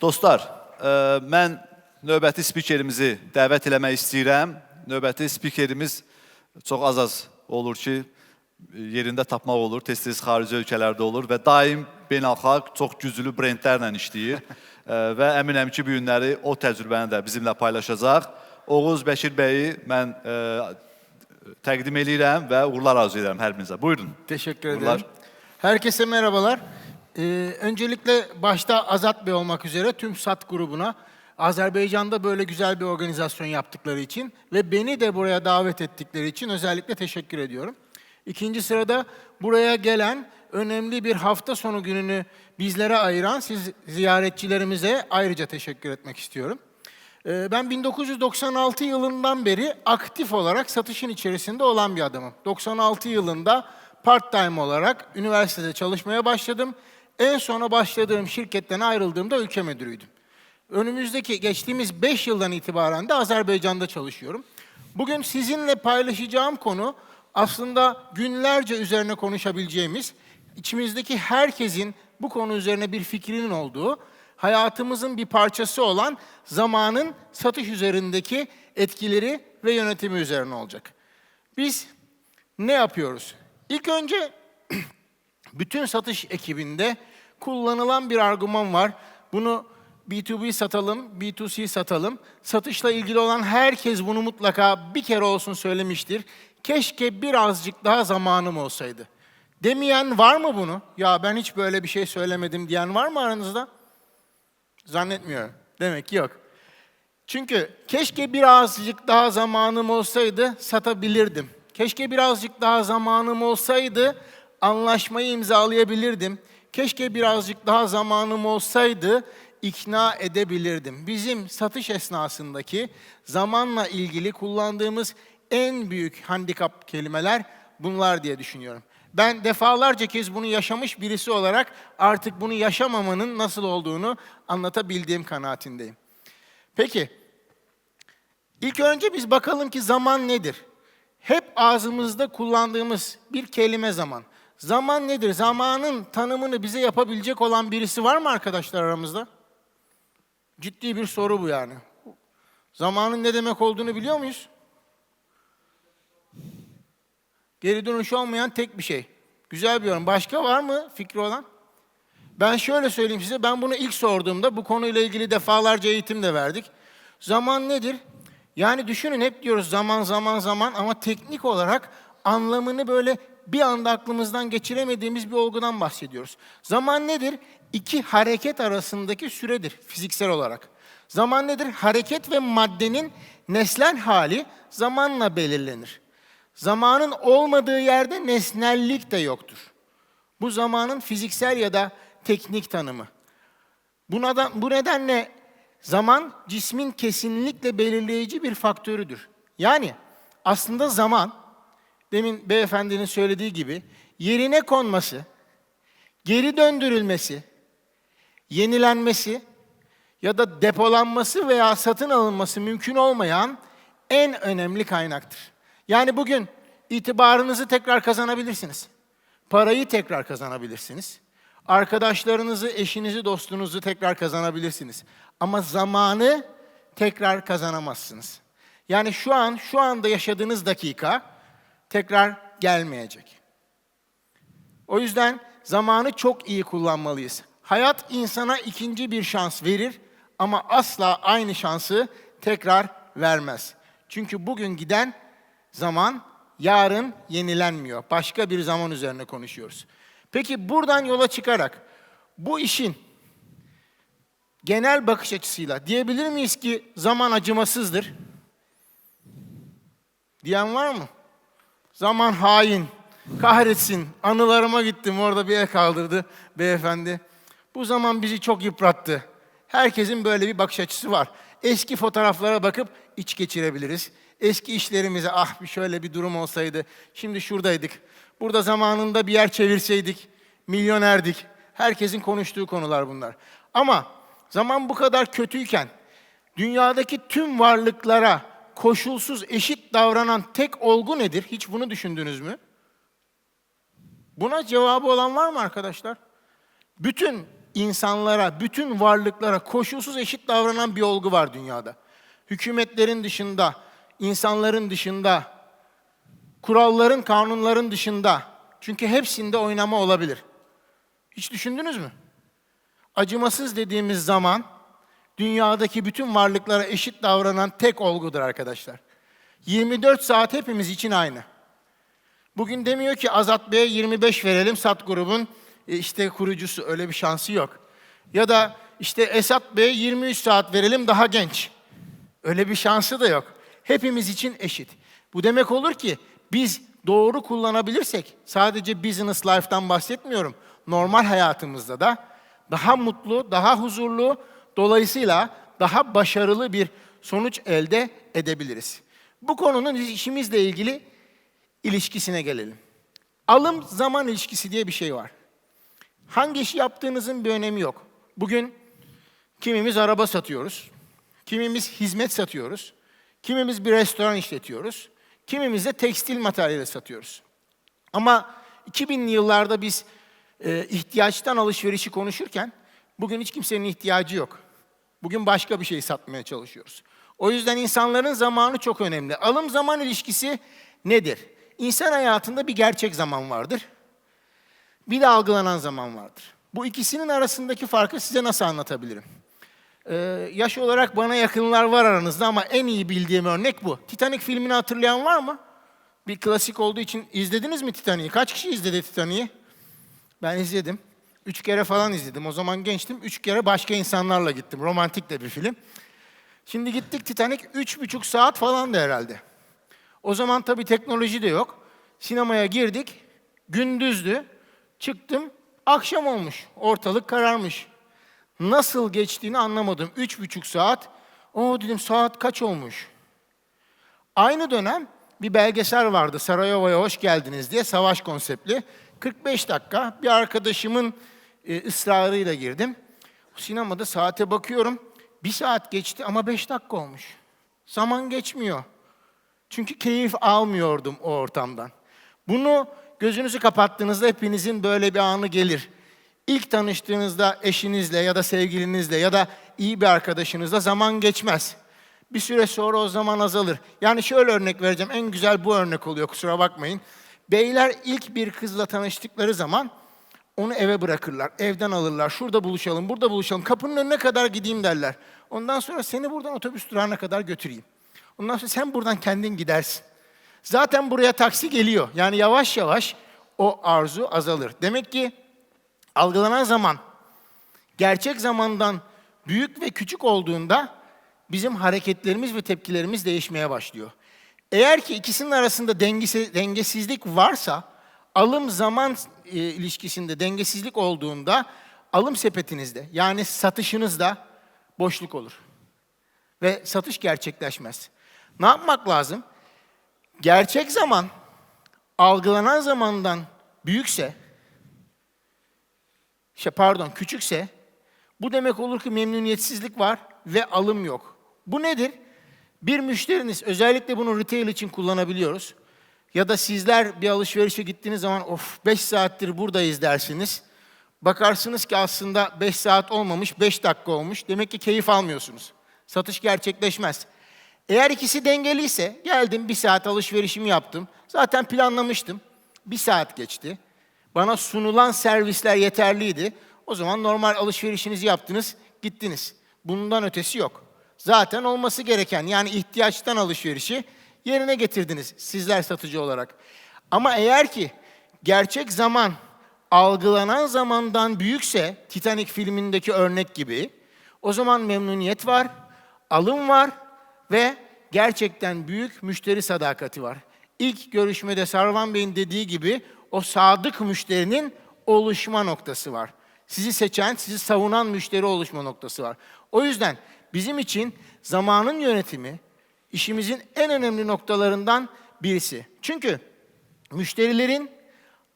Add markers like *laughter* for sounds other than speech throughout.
Dostlar, ə, mən növbəti spikerimizi dəvət eləmək istəyirəm. Növbəti spikerimiz çox az-az olur ki, yerində tapmaq olur, tez-tez xarici ölkələrdə olur və daim beynəlxalq çox güclü brendlərlə işləyir Ə, və əminəm ki, bu günləri o təcrübəni də bizimlə paylaşacaq. Oğuz Bəşir bəyi mən ə, təqdim eləyirəm və uğurlar arzu edirəm hər birinizə. Buyurun. Teşekkür ederim. Uğurlar. Herkese merhabalar. Ee, öncelikle başta Azat Bey olmak üzere tüm SAT grubuna Azerbaycan'da böyle güzel bir organizasyon yaptıkları için ve beni de buraya davet ettikleri için özellikle teşekkür ediyorum. İkinci sırada buraya gelen önemli bir hafta sonu gününü bizlere ayıran siz ziyaretçilerimize ayrıca teşekkür etmek istiyorum. Ee, Ben 1996 yılından beri aktif olarak satışın içerisinde olan bir adamım. 96 yılında part-time olarak üniversitede çalışmaya başladım. En sona başladığım şirketten ayrıldığımda ülke müdürüydüm. Önümüzdeki geçtiğimiz 5 yıldan itibaren de Azerbaycan'da çalışıyorum. Bugün sizinle paylaşacağım konu aslında günlerce üzerine konuşabileceğimiz, içimizdeki herkesin bu konu üzerine bir fikrinin olduğu, hayatımızın bir parçası olan zamanın satış üzerindeki etkileri ve yönetimi üzerine olacak. Biz ne yapıyoruz? İlk önce *clears throat* bütün satış ekibinde kullanılan bir argüman var. Bunu B2B satalım, B2C satalım. Satışla ilgili olan herkes bunu mutlaka bir kere olsun söylemiştir. Keşke birazcık daha zamanım olsaydı. Demeyen var mı bunu? Ya ben hiç böyle bir şey söylemedim diyen var mı aranızda? Zannetmiyorum. Demek ki yok. Çünkü keşke birazcık daha zamanım olsaydı satabilirdim. Keşke birazcık daha zamanım olsaydı anlaşmayı imzalayabilirdim. Keşke birazcık daha zamanım olsaydı ikna edebilirdim. Bizim satış esnasındaki zamanla ilgili kullandığımız en büyük handikap kelimeler bunlar diye düşünüyorum. Ben defalarca kez bunu yaşamış birisi olarak artık bunu yaşamamanın nasıl olduğunu anlatabildiğim kanaatindeyim. Peki, ilk önce biz bakalım ki zaman nedir? Hep ağzımızda kullandığımız bir kelime zaman. Zaman nedir? Zamanın tanımını bize yapabilecek olan birisi var mı arkadaşlar aramızda? Ciddi bir soru bu yani. Zamanın ne demek olduğunu biliyor muyuz? Geri dönüş olmayan tek bir şey. Güzel bir yorum. Başka var mı fikri olan? Ben şöyle söyleyeyim size, ben bunu ilk sorduğumda bu konuyla ilgili defalarca eğitim de verdik. Zaman nedir? Yani düşünün hep diyoruz zaman zaman zaman ama teknik olarak anlamını böyle bir anda aklımızdan geçiremediğimiz bir olgudan bahsediyoruz. Zaman nedir? İki hareket arasındaki süredir fiziksel olarak. Zaman nedir? Hareket ve maddenin nesnel hali zamanla belirlenir. Zamanın olmadığı yerde nesnellik de yoktur. Bu zamanın fiziksel ya da teknik tanımı. Buna da, bu nedenle zaman cismin kesinlikle belirleyici bir faktörüdür. Yani aslında zaman, demin beyefendinin söylediği gibi yerine konması, geri döndürülmesi, yenilenmesi ya da depolanması veya satın alınması mümkün olmayan en önemli kaynaktır. Yani bugün itibarınızı tekrar kazanabilirsiniz. Parayı tekrar kazanabilirsiniz. Arkadaşlarınızı, eşinizi, dostunuzu tekrar kazanabilirsiniz. Ama zamanı tekrar kazanamazsınız. Yani şu an, şu anda yaşadığınız dakika tekrar gelmeyecek. O yüzden zamanı çok iyi kullanmalıyız. Hayat insana ikinci bir şans verir ama asla aynı şansı tekrar vermez. Çünkü bugün giden zaman yarın yenilenmiyor. Başka bir zaman üzerine konuşuyoruz. Peki buradan yola çıkarak bu işin genel bakış açısıyla diyebilir miyiz ki zaman acımasızdır? Diyen var mı? Zaman hain, kahretsin, anılarıma gittim orada bir el kaldırdı beyefendi. Bu zaman bizi çok yıprattı. Herkesin böyle bir bakış açısı var. Eski fotoğraflara bakıp iç geçirebiliriz. Eski işlerimize ah bir şöyle bir durum olsaydı, şimdi şuradaydık. Burada zamanında bir yer çevirseydik, milyonerdik. Herkesin konuştuğu konular bunlar. Ama zaman bu kadar kötüyken, dünyadaki tüm varlıklara koşulsuz eşit davranan tek olgu nedir? Hiç bunu düşündünüz mü? Buna cevabı olan var mı arkadaşlar? Bütün insanlara, bütün varlıklara koşulsuz eşit davranan bir olgu var dünyada. Hükümetlerin dışında, insanların dışında, kuralların, kanunların dışında. Çünkü hepsinde oynama olabilir. Hiç düşündünüz mü? Acımasız dediğimiz zaman dünyadaki bütün varlıklara eşit davranan tek olgudur arkadaşlar. 24 saat hepimiz için aynı. Bugün demiyor ki Azat Bey'e 25 verelim Sat grubun e, işte kurucusu öyle bir şansı yok. Ya da işte Esat Bey'e 23 saat verelim daha genç. Öyle bir şansı da yok. Hepimiz için eşit. Bu demek olur ki biz doğru kullanabilirsek sadece business life'tan bahsetmiyorum. Normal hayatımızda da daha mutlu, daha huzurlu, dolayısıyla daha başarılı bir sonuç elde edebiliriz. Bu konunun işimizle ilgili ilişkisine gelelim. Alım zaman ilişkisi diye bir şey var. Hangi işi yaptığınızın bir önemi yok. Bugün kimimiz araba satıyoruz, kimimiz hizmet satıyoruz, kimimiz bir restoran işletiyoruz, kimimiz de tekstil materyali satıyoruz. Ama 2000'li yıllarda biz e, ihtiyaçtan alışverişi konuşurken bugün hiç kimsenin ihtiyacı yok. Bugün başka bir şey satmaya çalışıyoruz. O yüzden insanların zamanı çok önemli. Alım zaman ilişkisi nedir? İnsan hayatında bir gerçek zaman vardır. Bir de algılanan zaman vardır. Bu ikisinin arasındaki farkı size nasıl anlatabilirim? Ee, yaş olarak bana yakınlar var aranızda ama en iyi bildiğim örnek bu. Titanic filmini hatırlayan var mı? Bir klasik olduğu için izlediniz mi Titanic'i? Kaç kişi izledi Titanic'i? Ben izledim. Üç kere falan izledim. O zaman gençtim. Üç kere başka insanlarla gittim. Romantik de bir film. Şimdi gittik Titanic üç buçuk saat falan da herhalde. O zaman tabii teknoloji de yok. Sinemaya girdik. Gündüzdü. Çıktım. Akşam olmuş. Ortalık kararmış. Nasıl geçtiğini anlamadım. Üç buçuk saat. O dedim saat kaç olmuş? Aynı dönem bir belgesel vardı. Sarayova'ya hoş geldiniz diye savaş konseptli. 45 dakika bir arkadaşımın e, ısrarıyla girdim. Sinemada saate bakıyorum. Bir saat geçti ama beş dakika olmuş. Zaman geçmiyor. Çünkü keyif almıyordum o ortamdan. Bunu gözünüzü kapattığınızda hepinizin böyle bir anı gelir. İlk tanıştığınızda eşinizle ya da sevgilinizle ya da iyi bir arkadaşınızla zaman geçmez. Bir süre sonra o zaman azalır. Yani şöyle örnek vereceğim. En güzel bu örnek oluyor kusura bakmayın. Beyler ilk bir kızla tanıştıkları zaman onu eve bırakırlar. Evden alırlar. Şurada buluşalım, burada buluşalım. Kapının önüne kadar gideyim derler. Ondan sonra seni buradan otobüs durağına kadar götüreyim. Ondan sonra sen buradan kendin gidersin. Zaten buraya taksi geliyor. Yani yavaş yavaş o arzu azalır. Demek ki algılanan zaman gerçek zamandan büyük ve küçük olduğunda bizim hareketlerimiz ve tepkilerimiz değişmeye başlıyor. Eğer ki ikisinin arasında dengesi, dengesizlik varsa, alım zaman e, ilişkisinde dengesizlik olduğunda alım sepetinizde yani satışınızda boşluk olur. Ve satış gerçekleşmez. Ne yapmak lazım? Gerçek zaman algılanan zamandan büyükse, şey pardon küçükse bu demek olur ki memnuniyetsizlik var ve alım yok. Bu nedir? Bir müşteriniz, özellikle bunu retail için kullanabiliyoruz. Ya da sizler bir alışverişe gittiğiniz zaman of 5 saattir buradayız dersiniz. Bakarsınız ki aslında 5 saat olmamış, 5 dakika olmuş. Demek ki keyif almıyorsunuz. Satış gerçekleşmez. Eğer ikisi dengeliyse, geldim bir saat alışverişimi yaptım. Zaten planlamıştım. Bir saat geçti. Bana sunulan servisler yeterliydi. O zaman normal alışverişinizi yaptınız, gittiniz. Bundan ötesi yok. Zaten olması gereken yani ihtiyaçtan alışverişi yerine getirdiniz sizler satıcı olarak. Ama eğer ki gerçek zaman algılanan zamandan büyükse Titanic filmindeki örnek gibi o zaman memnuniyet var, alım var ve gerçekten büyük müşteri sadakati var. İlk görüşmede Sarvan Bey'in dediği gibi o sadık müşterinin oluşma noktası var. Sizi seçen, sizi savunan müşteri oluşma noktası var. O yüzden bizim için zamanın yönetimi işimizin en önemli noktalarından birisi. Çünkü müşterilerin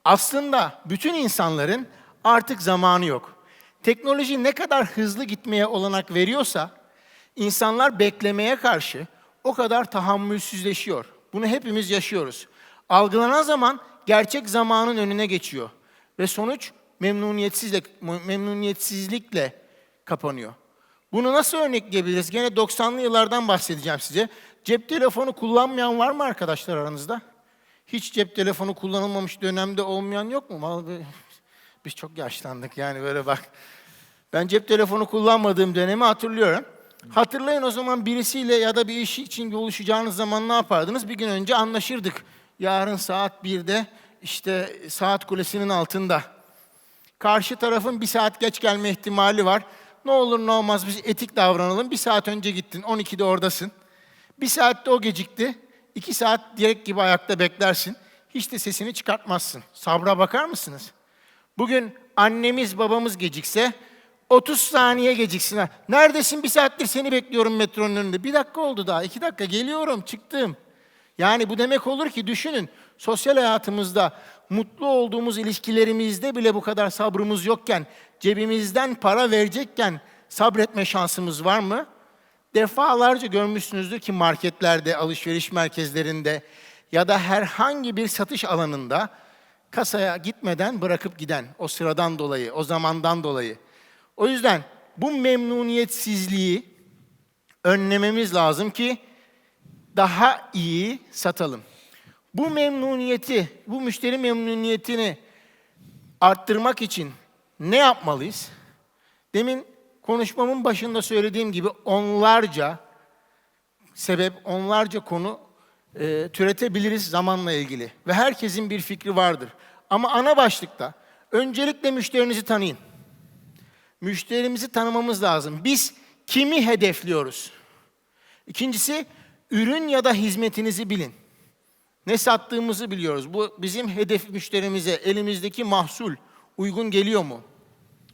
aslında bütün insanların artık zamanı yok. Teknoloji ne kadar hızlı gitmeye olanak veriyorsa insanlar beklemeye karşı o kadar tahammülsüzleşiyor. Bunu hepimiz yaşıyoruz. Algılanan zaman gerçek zamanın önüne geçiyor ve sonuç memnuniyetsizle memnuniyetsizlikle kapanıyor. Bunu nasıl örnekleyebiliriz? Gene 90'lı yıllardan bahsedeceğim size. Cep telefonu kullanmayan var mı arkadaşlar aranızda? Hiç cep telefonu kullanılmamış dönemde olmayan yok mu? *laughs* Biz çok yaşlandık yani böyle bak. Ben cep telefonu kullanmadığım dönemi hatırlıyorum. Hatırlayın o zaman birisiyle ya da bir iş için buluşacağınız zaman ne yapardınız? Bir gün önce anlaşırdık. Yarın saat 1'de işte saat kulesinin altında. Karşı tarafın bir saat geç gelme ihtimali var. Ne olur ne olmaz biz etik davranalım. Bir saat önce gittin, 12'de oradasın. Bir saatte o gecikti. iki saat direkt gibi ayakta beklersin. Hiç de sesini çıkartmazsın. Sabra bakar mısınız? Bugün annemiz babamız gecikse 30 saniye geciksin. Neredesin bir saattir seni bekliyorum metronun önünde. Bir dakika oldu daha. iki dakika geliyorum çıktım. Yani bu demek olur ki düşünün sosyal hayatımızda mutlu olduğumuz ilişkilerimizde bile bu kadar sabrımız yokken cebimizden para verecekken sabretme şansımız var mı? Defalarca görmüşsünüzdür ki marketlerde, alışveriş merkezlerinde ya da herhangi bir satış alanında kasaya gitmeden bırakıp giden o sıradan dolayı, o zamandan dolayı. O yüzden bu memnuniyetsizliği önlememiz lazım ki daha iyi satalım. Bu memnuniyeti, bu müşteri memnuniyetini arttırmak için ne yapmalıyız? Demin konuşmamın başında söylediğim gibi onlarca sebep, onlarca konu e, türetebiliriz zamanla ilgili. Ve herkesin bir fikri vardır. Ama ana başlıkta öncelikle müşterinizi tanıyın. Müşterimizi tanımamız lazım. Biz kimi hedefliyoruz? İkincisi, ürün ya da hizmetinizi bilin. Ne sattığımızı biliyoruz. Bu bizim hedef müşterimize elimizdeki mahsul uygun geliyor mu?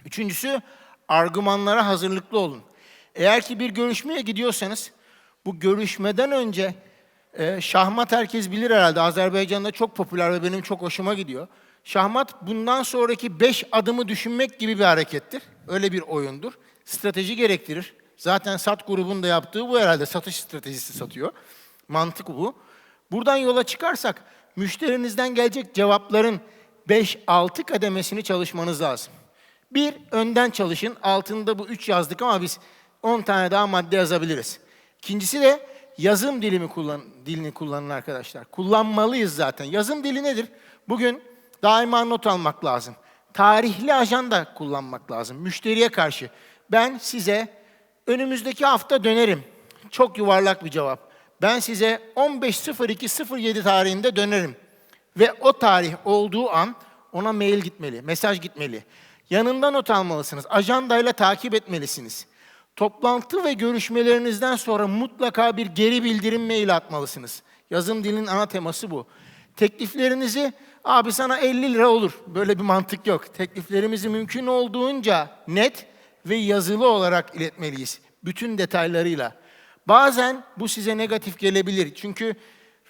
Üçüncüsü, argümanlara hazırlıklı olun. Eğer ki bir görüşmeye gidiyorsanız, bu görüşmeden önce e, şahmat herkes bilir herhalde. Azerbaycan'da çok popüler ve benim çok hoşuma gidiyor. Şahmat bundan sonraki beş adımı düşünmek gibi bir harekettir. Öyle bir oyundur. Strateji gerektirir. Zaten SAT grubun da yaptığı bu herhalde. Satış stratejisi satıyor. Mantık bu. Buradan yola çıkarsak müşterinizden gelecek cevapların 5-6 kademesini çalışmanız lazım. Bir, önden çalışın. Altında bu üç yazdık ama biz 10 tane daha madde yazabiliriz. İkincisi de yazım dilimi kullan, dilini kullanın arkadaşlar. Kullanmalıyız zaten. Yazım dili nedir? Bugün daima not almak lazım. Tarihli ajanda kullanmak lazım. Müşteriye karşı. Ben size önümüzdeki hafta dönerim. Çok yuvarlak bir cevap. Ben size 15.02.07 tarihinde dönerim. Ve o tarih olduğu an ona mail gitmeli, mesaj gitmeli. Yanında not almalısınız. Ajandayla takip etmelisiniz. Toplantı ve görüşmelerinizden sonra mutlaka bir geri bildirim mail atmalısınız. Yazım dilinin ana teması bu. Tekliflerinizi abi sana 50 lira olur. Böyle bir mantık yok. Tekliflerimizi mümkün olduğunca net ve yazılı olarak iletmeliyiz. Bütün detaylarıyla. Bazen bu size negatif gelebilir. Çünkü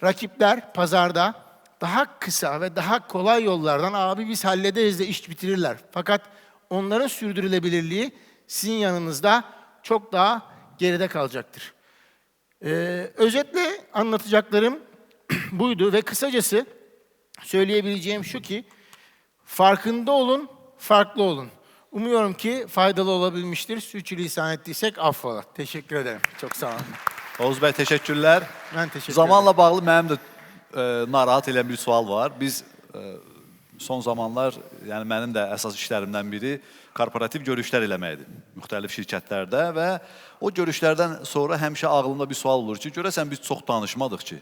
rakipler pazarda daha kısa ve daha kolay yollardan abi biz hallederiz de iş bitirirler. Fakat onların sürdürülebilirliği sizin yanınızda çok daha geride kalacaktır. Ee, özetle anlatacaklarım *clears throat* buydu ve kısacası söyleyebileceğim şu ki farkında olun, farklı olun. Umuyorum ki faydalı olabilmiştir. Sürçülisan ettiysek affola. Teşekkür ederim. Çok sağ olun. Oğuz bəy, təşəkkürlər. Ben teşekkür Zamanla bağlı mənim də narahat edən bir sual var. Biz e, son zamanlar, yəni mənim də əsas işlərimdən biri korporativ görüşlər eləməkdir müxtəlif şirkətlərdə və o görüşlərdən sonra həmişə ağlımda bir sual olur ki, görəsən biz çox danışmadıq ki,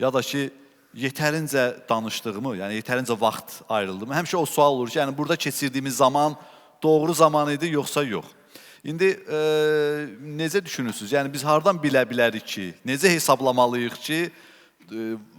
ya da ki yetərincə danışdığımı, yəni yetərincə vaxt ayrıldığımı, həmişə o sual olur ki, yəni burada keçirdiyimiz zaman doğru zaman idi yoxsa yox. İndi e, necə düşünürsünüz? Yəni biz hardan bilə bilərik ki, necə hesablamalıyıq ki, e,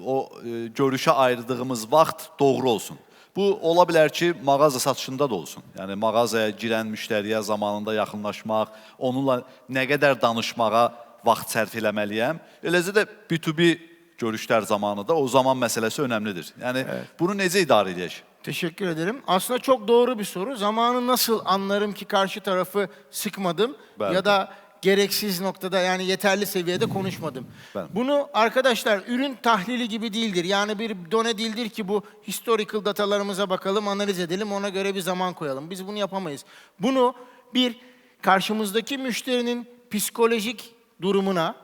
o e, görüşə ayırdığımız vaxt doğru olsun? Bu ola bilər ki, mağaza satışında da olsun. Yəni mağazaya girən müştəriyə zamanında yaxınlaşmaq, onunla nə qədər danışmağa vaxt sərf eləməliyəm. Eləcə də B2B görüşlər zamanı da o zaman məsələsi önəmlidir. Yəni bunu necə idarə edək? Teşekkür ederim. Aslında çok doğru bir soru. Zamanı nasıl anlarım ki karşı tarafı sıkmadım Ben ya da gereksiz noktada yani yeterli seviyede konuşmadım. Ben- Bunu arkadaşlar ürün tahlili gibi değildir. Yani bir done değildir ki bu historical datalarımıza bakalım, analiz edelim, ona göre bir zaman koyalım. Biz bunu yapamayız. Bunu bir karşımızdaki müşterinin psikolojik durumuna,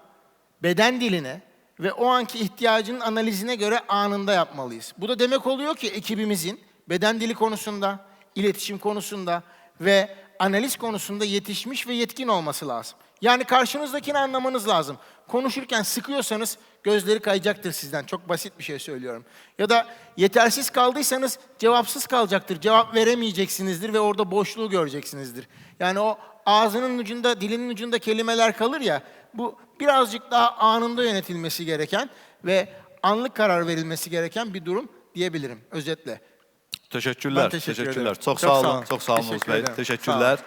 beden diline ve o anki ihtiyacının analizine göre anında yapmalıyız. Bu da demek oluyor ki ekibimizin beden dili konusunda, iletişim konusunda ve analiz konusunda yetişmiş ve yetkin olması lazım. Yani karşınızdakini anlamanız lazım. Konuşurken sıkıyorsanız gözleri kayacaktır sizden. Çok basit bir şey söylüyorum. Ya da yetersiz kaldıysanız cevapsız kalacaktır. Cevap veremeyeceksinizdir ve orada boşluğu göreceksinizdir. Yani o ağzının ucunda, dilinin ucunda kelimeler kalır ya, bu birazcık daha anında yönetilmesi gereken ve anlık karar verilmesi gereken bir durum diyebilirim özetle. Teşekkürler. Ben teşekkür teşekkürler. ederim. Çok, Çok sağ olun. Çok sağ olun Bey. Teşekkürler.